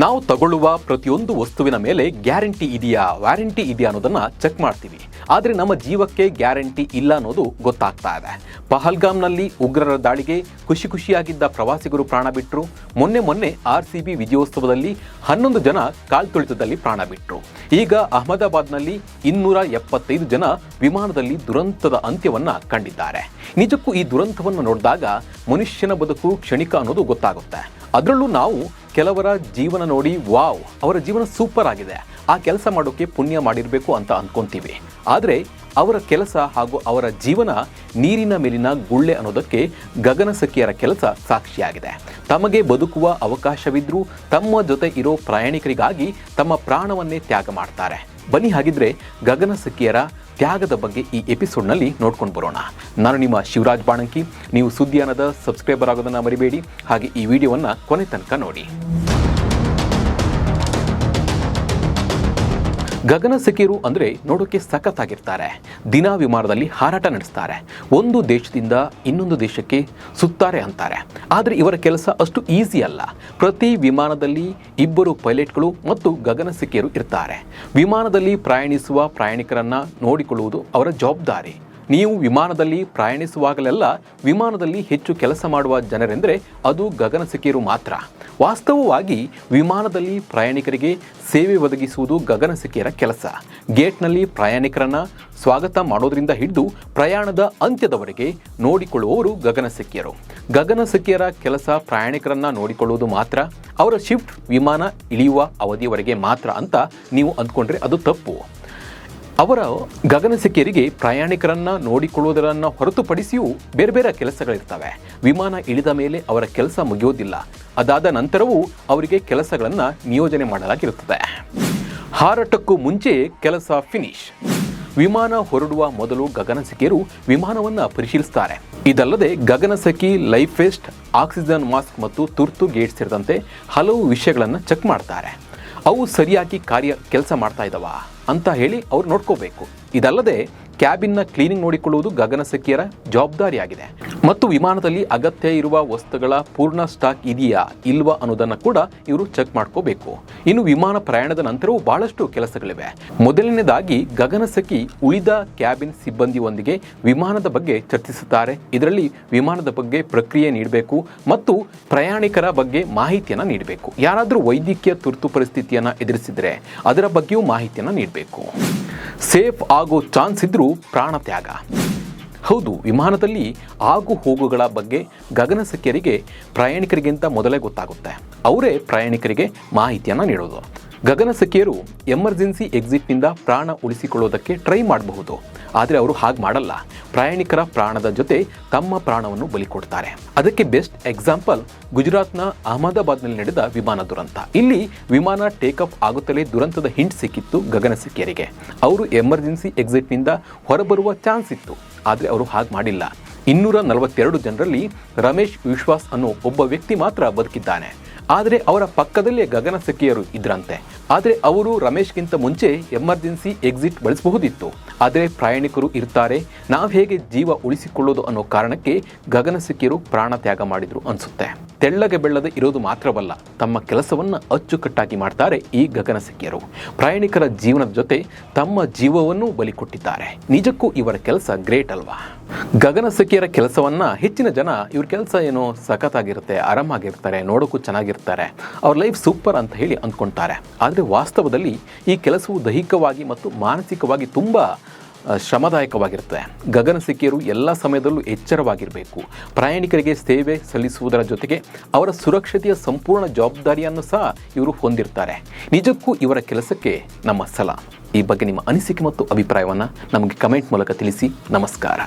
ನಾವು ತಗೊಳ್ಳುವ ಪ್ರತಿಯೊಂದು ವಸ್ತುವಿನ ಮೇಲೆ ಗ್ಯಾರಂಟಿ ಇದೆಯಾ ವ್ಯಾರಂಟಿ ಇದೆಯಾ ಅನ್ನೋದನ್ನ ಚೆಕ್ ಮಾಡ್ತೀವಿ. ಆದರೆ ನಮ್ಮ ಜೀವಕ್ಕೆ ಗ್ಯಾರಂಟಿ ಇಲ್ಲ ಅನ್ನೋದು ಗೊತ್ತಾಗ್ತಾ ಇದೆ. ಪಹಲ್ಗಾಮ್ನಲ್ಲಿ ಉಗ್ರರ ದಾಳಿಗೆ ಖುಷಿ ಖುಷಿಯಾಗಿದ್ದ ಪ್ರವಾಸಿಗರು ಪ್ರಾಣ ಬಿಟ್ಟರು ಮೊನ್ನೆ ಮೊನ್ನೆ ಆರ್ ಸಿ ಬಿ ವಿಜಯೋತ್ಸವದಲ್ಲಿ ಹನ್ನೊಂದು ಜನ ಕಾಲ್ತುಳಿತದಲ್ಲಿ ಪ್ರಾಣ ಬಿಟ್ಟರು ಈಗ ಅಹಮದಾಬಾದ್ನಲ್ಲಿ ಇನ್ನೂರ ಎಪ್ಪತ್ತೈದು ಜನ ವಿಮಾನದಲ್ಲಿ ದುರಂತದ ಅಂತ್ಯವನ್ನ ಕಂಡಿದ್ದಾರೆ. ನಿಜಕ್ಕೂ ಈ ದುರಂತವನ್ನು ನೋಡಿದಾಗ ಮನುಷ್ಯನ ಬದುಕು ಕ್ಷಣಿಕ ಅನ್ನೋದು ಗೊತ್ತಾಗುತ್ತೆ. ಅದರಲ್ಲೂ ನಾವು ಕೆಲವರ ಜೀವನ ನೋಡಿ, ವಾವ್, ಅವರ ಜೀವನ ಸೂಪರ್ ಆಗಿದೆ. ಆ ಕೆಲಸ ಮಾಡೋಕ್ಕೆ ಪುಣ್ಯ ಮಾಡಿರಬೇಕು ಅಂತ ಅಂದ್ಕೊತೀವಿ ಆದರೆ, ಅವರ ಕೆಲಸ ಹಾಗೂ ಅವರ ಜೀವನ ನೀರಿನ ಮೇಲಿನ ಗುಳ್ಳೆ ಅನ್ನೋದಕ್ಕೆ ಗಗನ ಸಖಿಯರ ಕೆಲಸ ಸಾಕ್ಷಿಯಾಗಿದೆ. ತಮಗೆ ಬದುಕುವ ಅವಕಾಶವಿದ್ರೂ, ತಮ್ಮ ಜೊತೆ ಇರೋ ಪ್ರಯಾಣಿಕರಿಗಾಗಿ ತಮ್ಮ ಪ್ರಾಣವನ್ನೇ ತ್ಯಾಗ ಮಾಡ್ತಾರೆ. ಬನಿ ಹಾಗಿದ್ರೆ ಗಗನಸಖಿಯರ ತ್ಯಾಗದ ಬಗ್ಗೆ ಈ ಎಪಿಸೋಡ್ನಲ್ಲಿ ನೋಡ್ಕೊಂಡು ಬರೋಣ. ನಾನು ನಿಮ್ಮ ಶಿವರಾಜ್ ಬಾಣಂಕಿ. ನೀವು ಸುದ್ದಿಯಾನದ ಸಬ್ಸ್ಕ್ರೈಬರ್ ಆಗೋದನ್ನು ಮರಿಬೇಡಿ. ಹಾಗೆ ಈ ವಿಡಿಯೋವನ್ನು ಕೊನೆ ತನಕ ನೋಡಿ. ಗಗನಸಖಿಯರು ಅಂದರೆ ನೋಡೋಕೆ ಸಖತ್ತಾಗಿರ್ತಾರೆ. ದಿನ ವಿಮಾನದಲ್ಲಿ ಹಾರಾಟ ನಡೆಸ್ತಾರೆ. ಒಂದು ದೇಶದಿಂದ ಇನ್ನೊಂದು ದೇಶಕ್ಕೆ ಸುತ್ತಾರೆ ಅಂತಾರೆ. ಆದರೆ ಇವರ ಕೆಲಸ ಅಷ್ಟು ಈಸಿ ಅಲ್ಲ. ಪ್ರತಿ ವಿಮಾನದಲ್ಲಿ ಇಬ್ಬರು ಪೈಲಟ್ಗಳು ಮತ್ತು ಗಗನಸಖಿಯರು ಇರ್ತಾರೆ. ವಿಮಾನದಲ್ಲಿ ಪ್ರಯಾಣಿಸುವ ಪ್ರಯಾಣಿಕರನ್ನು ನೋಡಿಕೊಳ್ಳುವುದು ಅವರ ಜವಾಬ್ದಾರಿ. ನೀವು ವಿಮಾನದಲ್ಲಿ ಪ್ರಯಾಣಿಸುವಾಗಲೆಲ್ಲ ವಿಮಾನದಲ್ಲಿ ಹೆಚ್ಚು ಕೆಲಸ ಮಾಡುವ ಜನರೆಂದರೆ ಅದು ಗಗನಸಖಿಯರು ಮಾತ್ರ. ವಾಸ್ತವವಾಗಿ ವಿಮಾನದಲ್ಲಿ ಪ್ರಯಾಣಿಕರಿಗೆ ಸೇವೆ ಒದಗಿಸುವುದು ಗಗನಸಖಿಯರ ಕೆಲಸ. ಗೇಟ್ನಲ್ಲಿ ಪ್ರಯಾಣಿಕರನ್ನು ಸ್ವಾಗತ ಮಾಡೋದರಿಂದ ಹಿಡಿದು ಪ್ರಯಾಣದ ಅಂತ್ಯದವರೆಗೆ ನೋಡಿಕೊಳ್ಳುವವರು ಗಗನಸಖಿಯರು ಗಗನಸಖಿಯರ ಕೆಲಸ ಪ್ರಯಾಣಿಕರನ್ನು ನೋಡಿಕೊಳ್ಳುವುದು ಮಾತ್ರ. ಅವರ ಶಿಫ್ಟ್ ವಿಮಾನ ಇಳಿಯುವ ಅವಧಿಯವರೆಗೆ ಮಾತ್ರ ಅಂತ ನೀವು ಅಂದ್ಕೊಂಡ್ರೆ ಅದು ತಪ್ಪು. ಅವರ ಗಗನಸಿಕ್ಕಿಯರಿಗೆ ಪ್ರಯಾಣಿಕರನ್ನ ನೋಡಿಕೊಳ್ಳುವುದರನ್ನ ಹೊರತುಪಡಿಸಿಯೂ ಬೇರೆ ಬೇರೆ ಕೆಲಸಗಳಿರ್ತವೆ. ವಿಮಾನ ಇಳಿದ ಮೇಲೆ ಅವರ ಕೆಲಸ ಮುಗಿಯೋದಿಲ್ಲ. ಅದಾದ ನಂತರವೂ ಅವರಿಗೆ ಕೆಲಸಗಳನ್ನು ನಿಯೋಜನೆ ಮಾಡಲಾಗಿರುತ್ತದೆ. ಹಾರಾಟಕ್ಕೂ ಮುಂಚೆ ಕೆಲಸ ಫಿನಿಶ್ ವಿಮಾನ ಹೊರಡುವ ಮೊದಲು ಗಗನಸಖಿಯರು ವಿಮಾನವನ್ನು ಪರಿಶೀಲಿಸುತ್ತಾರೆ. ಇದಲ್ಲದೆ ಗಗನಸಖಿ ಲೈಫ್ ವೆಸ್ಟ್, ಆಕ್ಸಿಜನ್ ಮಾಸ್ಕ್ ಮತ್ತು ತುರ್ತು ಗೇಟ್ ಸೇರಿದಂತೆ ಹಲವು ವಿಷಯಗಳನ್ನು ಚೆಕ್ ಮಾಡ್ತಾರೆ. ಅವು ಸರಿಯಾಗಿ ಕಾರ್ಯ ಕೆಲಸ ಮಾಡ್ತಾ ಇದ್ದಾವ ಅಂತ ಹೇಳಿ ಅವ್ರು ನೋಡ್ಕೋಬೇಕು. ಇದಲ್ಲದೆ ಕ್ಯಾಬಿನ್ನ ಕ್ಲೀನಿಂಗ್ ನೋಡಿಕೊಳ್ಳುವುದು ಗಗನಸಖಿಯರ ಜವಾಬ್ದಾರಿಯಾಗಿದೆ. ಮತ್ತು ವಿಮಾನದಲ್ಲಿ ಅಗತ್ಯ ಇರುವ ವಸ್ತುಗಳ ಪೂರ್ಣ ಸ್ಟಾಕ್ ಇದೆಯಾ ಇಲ್ವಾ ಅನ್ನೋದನ್ನು ಕೂಡ ಇವರು ಚೆಕ್ ಮಾಡ್ಕೋಬೇಕು. ಇನ್ನು ವಿಮಾನ ಪ್ರಯಾಣದ ನಂತರವೂ ಬಹಳಷ್ಟು ಕೆಲಸಗಳಿವೆ. ಮೊದಲನೇದಾಗಿ ಗಗನಸಖಿ ಉಳಿದ ಕ್ಯಾಬಿನ್ ಸಿಬ್ಬಂದಿಯೊಂದಿಗೆ ವಿಮಾನದ ಬಗ್ಗೆ ಚರ್ಚಿಸುತ್ತಾರೆ. ಇದರಲ್ಲಿ ವಿಮಾನದ ಬಗ್ಗೆ ಪ್ರಕ್ರಿಯೆ ನೀಡಬೇಕು ಮತ್ತು ಪ್ರಯಾಣಿಕರ ಬಗ್ಗೆ ಮಾಹಿತಿಯನ್ನು ನೀಡಬೇಕು. ಯಾರಾದರೂ ವೈದ್ಯಕೀಯ ತುರ್ತು ಪರಿಸ್ಥಿತಿಯನ್ನು ಎದುರಿಸಿದರೆ ಅದರ ಬಗ್ಗೆಯೂ ಮಾಹಿತಿಯನ್ನು ನೀಡಬೇಕು. ಸೇಫ್ ಆಗೋ ಚಾನ್ಸ್ ಇದ್ರೂ ಪ್ರಾಣ ತ್ಯಾಗ ಹೌದು, ವಿಮಾನದಲ್ಲಿ ಆಗು ಹೋಗುಗಳ ಬಗ್ಗೆ ಗಗನಸಖಿಯರಿಗೆ ಪ್ರಯಾಣಿಕರಿಗಿಂತ ಮೊದಲೇ ಗೊತ್ತಾಗುತ್ತೆ. ಅವರೇ ಪ್ರಯಾಣಿಕರಿಗೆ ಮಾಹಿತಿಯನ್ನು ನೀಡೋದು. ಗಗನಸಖಿಯರು ಎಮರ್ಜೆನ್ಸಿ ಎಕ್ಸಿಟ್ನಿಂದ ಪ್ರಾಣ ಉಳಿಸಿಕೊಳ್ಳೋದಕ್ಕೆ ಟ್ರೈ ಮಾಡಬಹುದು. ಆದರೆ ಅವರು ಹಾಗೆ ಮಾಡಲ್ಲ. ಪ್ರಯಾಣಿಕರ ಪ್ರಾಣದ ಜೊತೆ ತಮ್ಮ ಪ್ರಾಣವನ್ನು ಬಲಿ ಕೊಡ್ತಾರೆ. ಅದಕ್ಕೆ ಬೆಸ್ಟ್ ಎಕ್ಸಾಂಪಲ್ ಗುಜರಾತ್ನ ಅಹಮದಾಬಾದ್ನಲ್ಲಿ ನಡೆದ ವಿಮಾನ ದುರಂತ. ಇಲ್ಲಿ ವಿಮಾನ ಟೇಕ್ ಆಫ್ ಆಗುತ್ತಲೇ ದುರಂತದ ಹಿಂಟ್ ಸಿಕ್ಕಿತ್ತು ಗಗನಸಖಿಯರಿಗೆ ಅವರು ಎಮರ್ಜೆನ್ಸಿ ಎಕ್ಸಿಟ್ನಿಂದ ಹೊರಬರುವ ಚಾನ್ಸ್ ಇತ್ತು. ಆದರೆ ಅವರು ಹಾಗೆ ಮಾಡಿಲ್ಲ. ಇನ್ನೂರ ನಲವತ್ತೆರಡು ಜನರಲ್ಲಿ ರಮೇಶ್ ವಿಶ್ವಾಸ್ ಅನ್ನೋ ಒಬ್ಬ ವ್ಯಕ್ತಿ ಮಾತ್ರ ಬದುಕಿದ್ದಾನೆ. ಆದರೆ ಅವರ ಪಕ್ಕದಲ್ಲೇ ಗಗನ ಗಗನಸಖಿಯರು ಇದ್ರಂತೆ. ಆದರೆ ಅವರು ರಮೇಶ್ಗಿಂತ ಮುಂಚೆ ಎಮರ್ಜೆನ್ಸಿ ಎಕ್ಸಿಟ್ ಬಳಸಬಹುದಿತ್ತು. ಆದರೆ ಪ್ರಯಾಣಿಕರು ಇರ್ತಾರೆ, ನಾವು ಹೇಗೆ ಜೀವ ಉಳಿಸಿಕೊಳ್ಳೋದು ಅನ್ನೋ ಕಾರಣಕ್ಕೆ ಗಗನ ಗಗನಸಖಿಯರು ಪ್ರಾಣ ತ್ಯಾಗ ಮಾಡಿದ್ರು ಅನ್ಸುತ್ತೆ. ತೆಳ್ಳಗೆ ಬೆಳ್ಳದೆ ಇರೋದು ಮಾತ್ರವಲ್ಲ, ತಮ್ಮ ಕೆಲಸವನ್ನು ಅಚ್ಚುಕಟ್ಟಾಗಿ ಮಾಡ್ತಾರೆ ಈ ಗಗನಸಖಿಯರು ಪ್ರಯಾಣಿಕರ ಜೀವನದ ಜೊತೆ ತಮ್ಮ ಜೀವವನ್ನು ಬಲಿ ಕೊಟ್ಟಿದ್ದಾರೆ. ನಿಜಕ್ಕೂ ಇವರ ಕೆಲಸ ಗ್ರೇಟ್ ಅಲ್ವಾ? ಗಗನಸಖಿಯರ ಕೆಲಸವನ್ನ ಹೆಚ್ಚಿನ ಜನ ಇವ್ರ ಕೆಲಸ ಏನೋ ಸಖತ್ತಾಗಿರುತ್ತೆ, ಆರಾಮಾಗಿರ್ತಾರೆ, ನೋಡೋಕ್ಕೂ ಚೆನ್ನಾಗಿರ್ತಾರೆ, ಅವ್ರ ಲೈಫ್ ಸೂಪರ್ ಅಂತ ಹೇಳಿ ಅಂದ್ಕೊಳ್ತಾರೆ ಆದರೆ ವಾಸ್ತವದಲ್ಲಿ ಈ ಕೆಲಸವು ದೈಹಿಕವಾಗಿ ಮತ್ತು ಮಾನಸಿಕವಾಗಿ ತುಂಬ ಆ, ಗಗನ ಸಿಕ್ಕಿಯರು ಎಲ್ಲ ಸಮಯದಲ್ಲೂ ಎಚ್ಚರವಾಗಿರಬೇಕು. ಪ್ರಯಾಣಿಕರಿಗೆ ಸೇವೆ ಸಲ್ಲಿಸುವುದರ ಜೊತೆಗೆ ಅವರ ಸುರಕ್ಷತೆಯ ಸಂಪೂರ್ಣ ಜವಾಬ್ದಾರಿಯನ್ನು ಸಹ ಇವರು ಹೊಂದಿರ್ತಾರೆ. ನಿಜಕ್ಕೂ ಇವರ ಕೆಲಸಕ್ಕೆ ನಮ್ಮ ಸಲ. ಈ ಬಗ್ಗೆ ನಿಮ್ಮ ಅನಿಸಿಕೆ ಮತ್ತು ಅಭಿಪ್ರಾಯವನ್ನು ನಮಗೆ ಕಮೆಂಟ್ ಮೂಲಕ ತಿಳಿಸಿ. ನಮಸ್ಕಾರ.